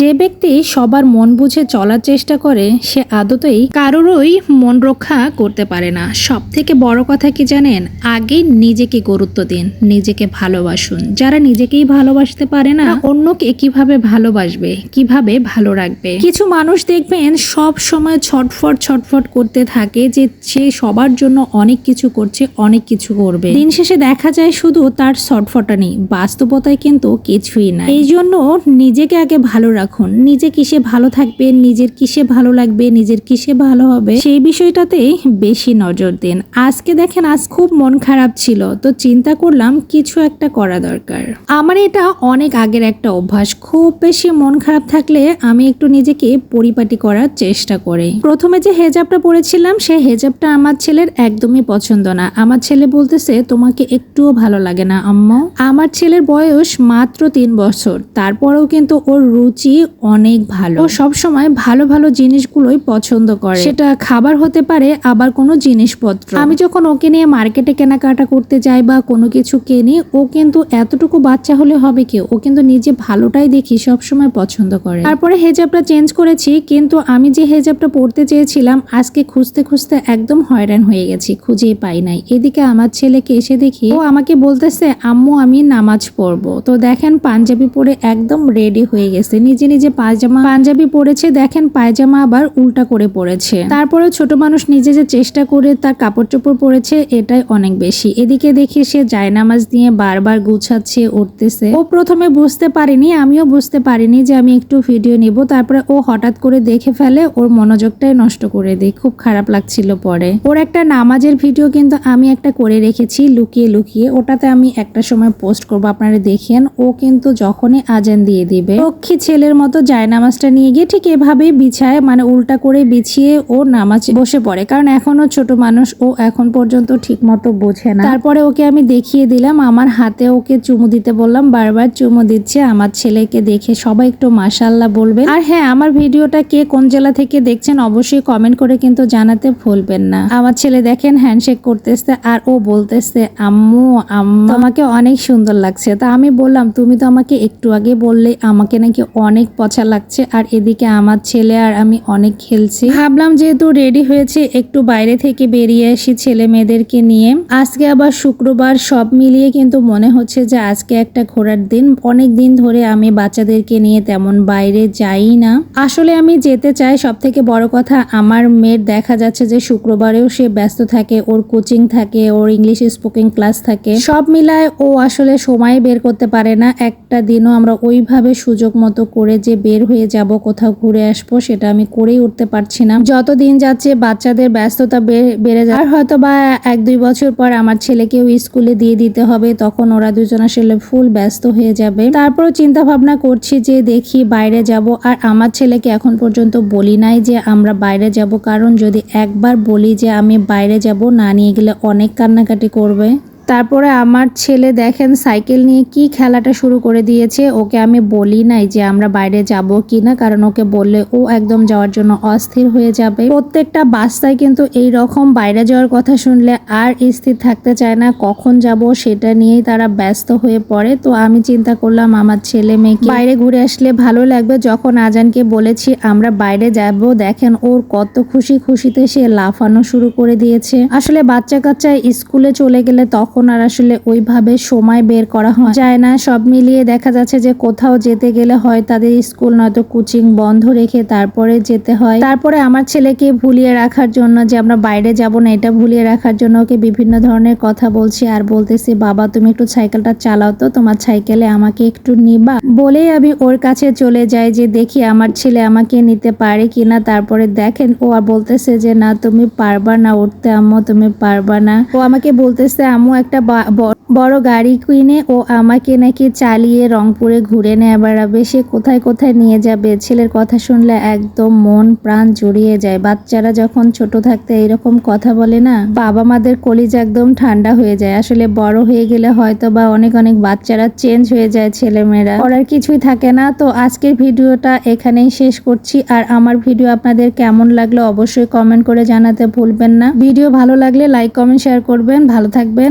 যে ব্যক্তি সবার মন বুঝে চলার চেষ্টা করে, সে আদতেই কারোরই মন রক্ষা করতে পারে না। সব থেকে বড় কথা কি জানেন? আগে নিজেকে গুরুত্ব দিন, নিজেকে ভালোবাসুন। যারা নিজেকেই ভালোবাসতে পারে না অন্যকে কীভাবে ভালোবাসবে, কীভাবে ভালো রাখবে? কিছু মানুষ দেখবেন সব সময় ছটফট ছটফট করতে থাকে যে সে সবার জন্য অনেক কিছু করছে, অনেক কিছু করবে। দিন শেষে দেখা যায় শুধু তার ছটফটানি, বাস্তবতায় কিন্তু কিছুই না এই জন্য নিজেকে আগে ভালো রাখুন। নিজে কিসে ভালো থাকবে, নিজের কিসে ভালো লাগবে, নিজের কিসে ভালো হবে, সেই বিষয়টাতেই বেশি নজর দিন। আজকে দেখেন, আজ খুব মন খারাপ ছিল, তো চিন্তা করলাম কিছু একটা করা দরকার। আমার এটা অনেক আগের একটা অভ্যাস। খুব বেশি মন খারাপ থাকলে আমি একটু নিজেকে পরিপাটি করার চেষ্টা করি। প্রথমে যে হেজাবটা পরেছিলাম, সেই হেজাবটা আমার ছেলের একদমই পছন্দ না। আমার ছেলে বলতেছে, তোমাকে একটুও ভালো লাগে না, আম্মা। আমার ছেলের বয়স মাত্র তিন বছর। তারপরেও কিন্তু ওর রুচি অনেক ভালো। ও সবসময় ভালো ভালো জিনিসগুলোই পছন্দ করে। সেটা খাবার হতে পারে, আবার কোনো জিনিসপত্র। আমি যখন ওকে নিয়ে মার্কেটে কেনাকাটা করতে যাই বা কোনো কিছু কেনি, ও কিন্তু এতটুকু বাচ্চা হলে হবে কি? ও কিন্তু নিজে ভালোটাই দেখি, সবসময় পছন্দ করে। তারপরে হেজাবটা চেঞ্জ করেছি, কিন্তু আমি যে হেজাবটা পরতে চেয়েছিলাম, আজকে খুঁজতে খুঁজতে একদম হয়রান হয়ে গেছি, খুঁজেই পাই নাই। এদিকে আমার ছেলেকে এসে দেখি, ও আমাকে বলতেছে, আম্মু, আমি নামাজ পড়ব। তো দেখেন, পাঞ্জাবি পরে একদম রেডি হয়ে গেছে। নিজে নিজে পায়জামা পাঞ্জাবি পরেছে, দেখেন পায়জামা আবার উল্টা করে পড়েছে তারপরে ছোট মানুষ নিজে যে চেষ্টা করে তার কাপড় চোপড় পরেছে, এটাই অনেক বেশি। এদিকে দেখি সে জায়নামাজ দিয়ে বারবার গুছাচ্ছে, উঠতেছে। ও প্রথমে বুঝতে পারিনি, আমিও বুঝতে পারিনি যে আমি একটু ভিডিও নিব। তারপরে ও হঠাৎ করে দেখে ফেলে, ওর মনোযোগটাই নষ্ট করে দেয়। খুব খারাপ লাগছিল পরে। ওর একটা নামাজের ভিডিও কিন্তু আমি একটা করে রেখেছি, লুকিয়ে লুকিয়ে। ওটাতে আমি একটা সময় পোস্ট করব, আপনারা দেখেন। ও কিন্তু যখনই আজান দিয়ে দিবে, লক্ষ্মী ছেলের মতো জায়নামাজটা নিয়ে গিয়ে ঠিক এভাবেই বিছায় মানে উল্টা করে বিছিয়ে ও নামাজ বসে পড়ে। কারণ এখনও ছোট মানুষ, ও এখন পর্যন্ত ঠিক মতো বোঝে না। তারপরে ওকে আমি দেখিয়ে দিলাম, আমার হাতে ওকে চুমু দিতে বললাম, বারবার চুমু দিচ্ছে, আমার ছেলেকে দেখে সবাই একটু মাশাল্লাহ বলবেন। আর হ্যাঁ আমার ভিডিওটা কে কোন জেলা থেকে দেখছেন অবশ্যই কমেন্ট করে কিন্তু জানাতে ভুলবেন না। আমার ছেলে দেখেন হ্যান্ডশেক করতেছে আর ও বলতেছে, আম্মু আম্মু আমাকে অনেক সুন্দর লাগছে। তা আমি বললাম, তুমি তো আমাকে একটু আগে বললে আমাকে নাকি অনেক পছা লাগছে আর এদিকে আমার ছেলে আর আমি অনেক খেলছি। ভাবলাম যেহেতু রেডি হয়েছে, একটু বাইরে থেকে বেরিয়ে আসি ছেলে মেয়েদেরকে নিয়ে। আজকে আবার শুক্রবার, সব মিলিয়ে কিন্তু মনে হচ্ছে যে আজকে একটা ঘোরার দিন। অনেক দিন ধরে আমি বাচ্চাদেরকে নিয়ে তেমন বাইরে যাই না। আসলে আমি যেতে চাই সব থেকে বড় কথা আমার মেয়ের দেখা যাচ্ছে যে শুক্রবারেও সে ব্যস্ত থাকে, ওর কোচিং থাকে, ওর ইংলিশ স্পোকিং ক্লাস থাকে। সব মিলায় ও আসলে সময় বের করতে পারে না। একটা দিনও আমরা ওইভাবে সুযোগ মতো করে যে বের হয়ে যাব, কোথাও ঘুরে আসব, সেটা আমি করেই উঠতে পারছি না। যত দিন যাচ্ছে বাচ্চাদের ব্যস্ততা বেড়ে যায়। আর হয়তো বা এক দুই বছর পর আমার ছেলেকেও স্কুলে দিয়ে দিতে হবে, তখন ওরা দুজন আসলে ফুল ব্যস্ত হয়ে যাবে। তারপরও চিন্তা ভাবনা করছি যে দেখি বাইরে যাব। আর আমার ছেলেকে এখন পর্যন্ত বলি নাই যে আমরা বাইরে যাব, কারণ যদি একবার বলি যে আমি বাইরে যাব, না নিয়ে গেলে অনেক কান্নাকাটি করবে। তারপরে আমার ছেলে দেখেন সাইকেল নিয়ে কি খেলাটা শুরু করে দিয়েছে, ওকে আমি বলি নাই যে আমরা বাইরে যাব কি না কারণ ওকে বললে ও একদম যাওয়ার জন্য অস্থির হয়ে যাবে। প্রত্যেকটা বাচ্চাই কিন্তু এই রকম বাইরে যাওয়ার কথা শুনলে আর স্থির থাকতে চায় না, কখন যাব সেটা নিয়েই তারা ব্যস্ত হয়ে পড়ে। তো আমি চিন্তা করলাম আমার ছেলে মেয়েকে বাইরে ঘুরে আসলে ভালো লাগবে, যখন আজানকে বলেছি আমরা বাইরে যাব, দেখেন ওর কত খুশি খুশিতে সে লাফানো শুরু করে দিয়েছে। আসলে বাচ্চা কাচ্চা স্কুলে চলে গেলে তখন আর আসলে ওইভাবে সময় বের করা হয় যায় না। সব মিলিয়ে দেখা যাচ্ছে যে কোথাও যেতে গেলে হয় তাদের স্কুল নয়তো কোচিং বন্ধ রেখে তারপরে যেতে হয়। তারপরে আমার ছেলেকে ভুলিয়ে রাখার জন্য যে আমরা বাইরে যাব না, এটা ভুলিয়ে রাখার জন্য ওকে বিভিন্ন ধরনের কথা বলছি আর বলতেছি, বাবা, তুমি একটু সাইকেলটা চালাও তো, তোমার সাইকেলে আমাকে একটু নিবা। বলেই আমি ওর কাছে চলে যাই যে, দেখি আমার ছেলে আমাকে নিতে পারে কিনা। তারপরে দেখেন ও আর বলতেছে যে, না, তুমি পারবা না, উঠতে আম্মু, তুমি পারবা না। ও আমাকে বলতেছে, আম্মু একটা বড় গাড়ি কিনে ও আমাকে নাকি চালিয়ে রংপুরে ঘুরে নেয় বেড়াবে সে কোথায় কোথায় নিয়ে যাবে? ছেলের কথা শুনলে একদম মন প্রাণ জড়িয়ে যায়। বাচ্চারা যখন ছোট থাকতে এরকম কথা বলে না বাবা মাদের কলিজ একদম ঠান্ডা হয়ে যায়। আসলে বড় হয়ে গেলে হয়তো বা অনেক অনেক বাচ্চারা চেঞ্জ হয়ে যায় ছেলেমেয়েরা। করার কিছুই থাকে না। তো আজকের ভিডিওটা এখানেই শেষ করছি। আর আমার ভিডিও আপনাদের কেমন লাগল অবশ্যই কমেন্ট করে জানাতে ভুলবেন না। ভিডিও ভালো লাগলে লাইক, কমেন্ট, শেয়ার করবেন। ভালো থাকবেন।